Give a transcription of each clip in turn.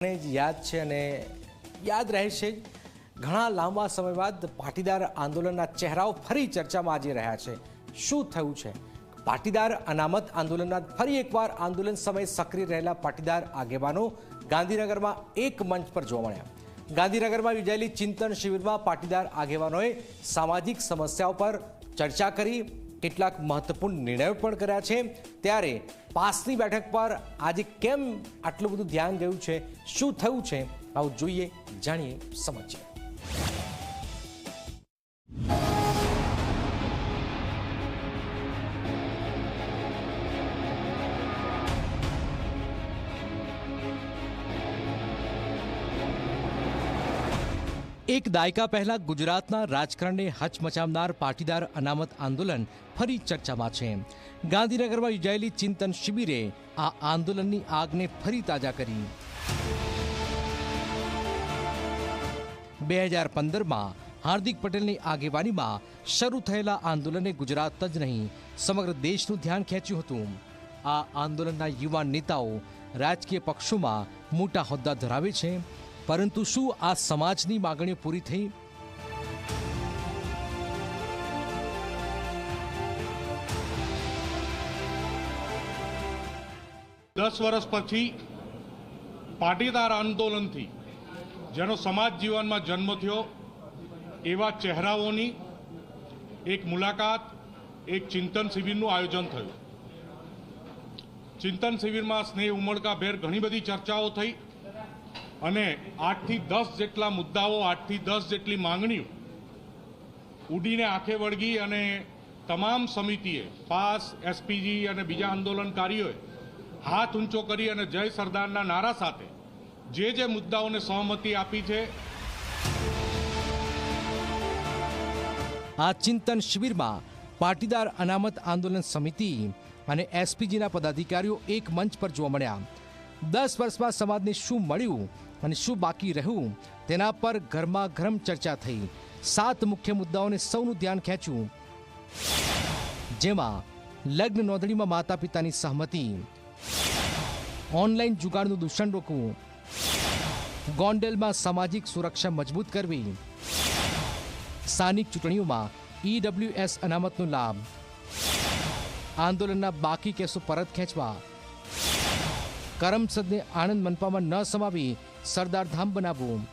ને જ યાદ છે અને યાદ રહેશે. ઘણા લાંબા સમય બાદ પાટીદાર આંદોલનના ચહેરાઓ ફરી ચર્ચામાં આજે રહ્યા છે શું થયું છે પાટીદાર અનામત આંદોલનના ફરી એકવાર આંદોલન સમયે સક્રિય રહેલા પાટીદાર આગેવાનો ગાંધીનગરમાં એક મંચ પર જોવા મળ્યા ગાંધીનગરમાં યોજાયેલી ચિંતન શિબિરમાં પાટીદાર આગેવાનોએ સામાજિક સમસ્યાઓ પર ચર્ચા કરી કેટલાક મહત્વપૂર્ણ નિર્ણયો પણ કર્યા છે. ત્યારે પાસની બેઠક પર આજે કેમ આટલું બધું ધ્યાન ગયું છે? શું થયું છે? આવું જોઈએ, જાણીએ સમજીએ. એક દાયકા પહેલા ગુજરાતના રાજકારણને હચમચાવનાર પાટીદાર અનામત આંદોલન ફરી ચર્ચામાં છે. ગાંધીનગરમાં યોજાયેલી ચિંતન શિબિરે આ આંદોલનની આગને ફરી તાજા કરી. બે હજાર પંદરમાં હાર્દિક પટેલની આગેવાનીમાં શરૂ થયેલા આંદોલને ગુજરાત જ નહીં, સમગ્ર દેશનું ધ્યાન ખેંચ્યું હતું. આ આંદોલનના યુવા નેતાઓ રાજકીય પક્ષોમાં મોટા હોદ્દા ધરાવે છે. પરંતુ શું આ સમાજની માગણીઓ પૂરી થઈ? દસ વર્ષ પછી પાટીદાર આંદોલનથી, જેનો સમાજ જીવનમાં જન્મ થયો, એવા ચહેરાઓની એક મુલાકાત, એક ચિંતન શિબિરનું આયોજન થયું. ચિંતન શિબિરમાં સ્નેહ ઉમળકાભેર ઘણી બધી ચર્ચાઓ થઈ. અને આઠથી દસ જેટલા મુદ્દાઓ, આઠથી દસ જેટલી માંગણીઓ ઉડીને આંખે વળગી અને તમામ સમિતિએ, પાસ, એસપીજી અને બીજા આંદોલનકારીઓએ હાથ ઊંચો કરી અને જય સરદારના નારા સાથે જે જે મુદ્દાઓને સહમતિ આપી છે, આ ચિંતન શિબિરમાં પાટીદાર અનામત આંદોલન સમિતિ અને એસપીજીના પદાધિકારીઓ એક મંચ પર જોવા મળ્યા. દસ વર્ષમાં સમાજને શું મળ્યું? અને શું બાકી રહ્યું? તેના પર ગરમા ગરમ ચર્ચા થઈ. સાત મુખ્ય મુદ્દાઓને સૌનું ધ્યાન ખેંચ્યું. જેમાં લગ્ન નોંધણીમાં માતા પિતાની સહમતિ. ઓનલાઈન જુગાડનું દૂષણ રોકવું. ગોંડલમાં સામાજિક સુરક્ષા મજબૂત કરવી. સ્થાનિક ચૂંટણીઓમાં ઈડબ્લ્યુએસ અનામતનો લાભ. આંદોલનના બાકી કેસો પરત ખેંચવા. કરમસદને આણંદ મનપામાં ન સમાવી સરદાર ધામ બનાવવું.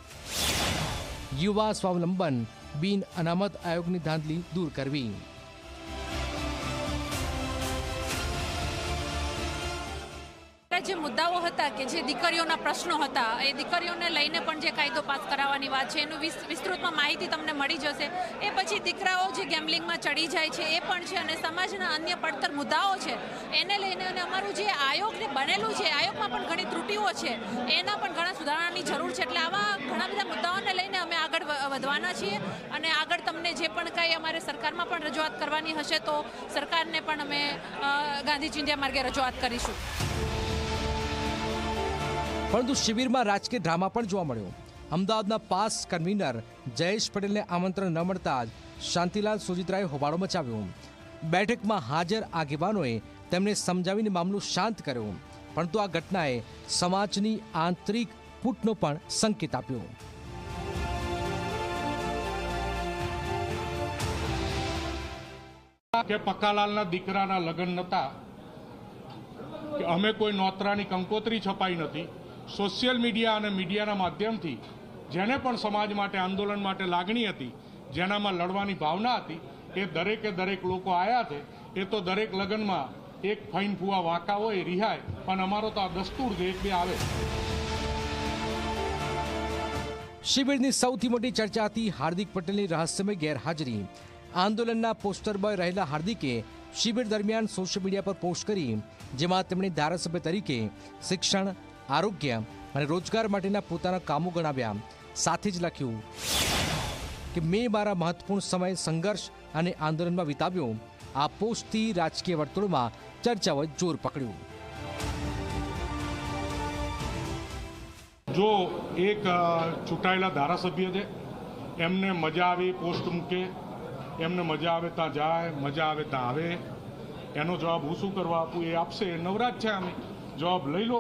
યુવા સ્વાવલંબન બિન અનામત આયોગની ધાંધલી દૂર કરવી. જે મુદ્દાઓ હતા કે જે દીકરીઓના પ્રશ્નો હતા, એ દીકરીઓને લઈને પણ જે કાયદો પાસ કરાવવાની વાત છે, એનું વિસ્તૃતમાં માહિતી તમને મળી જશે. એ પછી દીકરાઓ જે ગેમ્બલિંગમાં ચડી જાય છે, એ પણ છે અને સમાજના અન્ય પડતર મુદ્દાઓ છે, એને લઈને અને અમારું જે આયોગને બનેલું છે, આયોગમાં પણ ઘણી ત્રુટીઓ છે, એના પણ ઘણા સુધારણાની જરૂર છે, એટલે આવા ઘણા બધા મુદ્દાઓને લઈને અમે આગળ વધવાના છીએ અને આગળ તમને જે પણ કાંઈ અમારે સરકારમાં પણ રજૂઆત કરવાની હશે તો સરકારને પણ અમે ગાંધી ચિંધ્યા માર્ગે રજૂઆત કરીશું. પરંતુ શિબિરમાં રાજકીય ડ્રામા પણ જોવા મળ્યો. અમદાવાદના પાસ કન્વીનર જયેશ પટેલને આમંત્રણ ન મળતા જ શાંતિલાલ સુજિત્રાએ હોબાળો મચાવ્યો. બેઠકમાં હાજર આગેવાનોએ તેમને સમજાવીને મામલો શાંત કર્યો. પરંતુ આ ઘટનાએ સમાજની આંતરિક ફૂટનો પણ સંકેત આપ્યો. કે પક્કાલાલના દીકરાના લગ્ન નહોતા, કે અમે કોઈ નોતરાની કંકોત્રી છપાઈ નથી. સોશિયલ મીડિયા અને મીડિયાના માધ્યમથી જેને પણ સમાજ માટે, આંદોલન માટે લાગણી હતી, જેનામાં લડવાની ભાવના હતી, એ દરેકે દરેક લોકો આવ્યા છે. એ તો દરેક લગ્નમાં એક ફાઈન ફૂવા વાંકા હોય રિહાય. પણ અમારો તો આ દસ્તુર છે, એક બે આવે. શિબિરની સૌથી મોટી ચર્ચા હતી હાર્દિક પટેલની રહસ્યમય ગેરહાજરી. આંદોલનના પોસ્ટર બોય રહેલા હાર્દિકે શિબિર દરમિયાન સોશિયલ મીડિયા પર પોસ્ટ કરી, જેમાં તેમણે ધારાસભ્ય તરીકે શિક્ષણ આરોગ્ય અને રોજગાર માટેના પોતાના કામો ગણાવ્યા. સાથે જ લખ્યું કે મેં મારા મહત્વપૂર્ણ સમય સંઘર્ષ અને આંદોલનમાં વિતાવ્યો. આ પોસ્ટથી રાજકીય વર્તુળમાં ચર્ચાઓ જોર પકડ્યું. જો એક ચૂંટાયેલા ધારાસભ્ય છે, એમને મજા આવે પોસ્ટ મૂકે, એમને મજા આવે ત્યાં જાય, મજા આવે ત્યાં આવે, એનો જવાબ હું શું કરવા આપું એ આપશે. નવરાજ છે અમે જવાબ લઈ લો.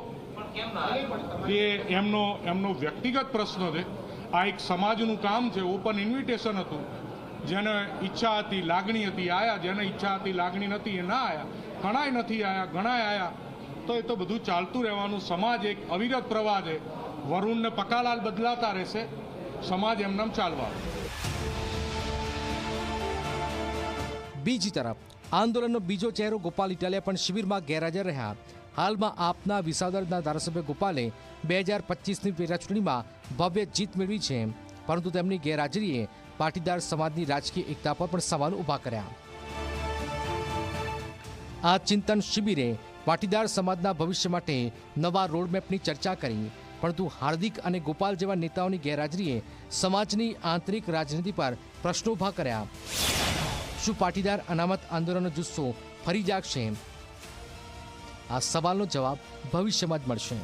એ એમનો એમનો વ્યક્તિગત પ્રશ્ન છે. આ એક સમાજનું કામ છે. ઓપન ઇન્વિટેશન હતું. જેને ઈચ્છા હતી લાગણી હતી આયા. જેને ઈચ્છા હતી લાગણી નથી એ ના આયા. ઘણાય નથી આયા ઘણાય આયા. તો એ તો બધું ચાલતું રહેવાનું. સમાજ એક અવિરત પ્રવાહ છે. વરુણને પકાલાલ બદલાતા રહેશે. સમાજ એમનામ ચાલવા બીજી તરફ આંદોલનનો બીજો ચહેરો ગોપાલ ઇટાલિયા પણ શિબિરમાં ગેરહાજર રહ્યા. હાલમાં આપના વિસાવદરના ધારાસભ્ય ગોપાલે બે હજાર પચીસની પેટાચૂંટણીમાં ભવ્ય જીત મેળવી છે. પરંતુ તેમની ગેરહાજરીએ પાટીદાર સમાજની રાજકીય એકતા પર પણ સવાલ ઊભા કર્યા. આ ચિંતન શિબિરે પાટીદાર સમાજના ભવિષ્ય માટે નવા રોડમેપની ચર્ચા કરી, પરંતુ હાર્દિક અને ગોપાલ જેવા નેતાઓની ગેરહાજરીએ સમાજની આંતરિક રાજનીતિ પર પ્રશ્નો ઊભા કર્યા. શું પાટીદાર અનામત આંદોલનનો જુસ્સો ફરી જાગશે? આ સવાલનો જવાબ ભવિષ્યમાં જ મળશે.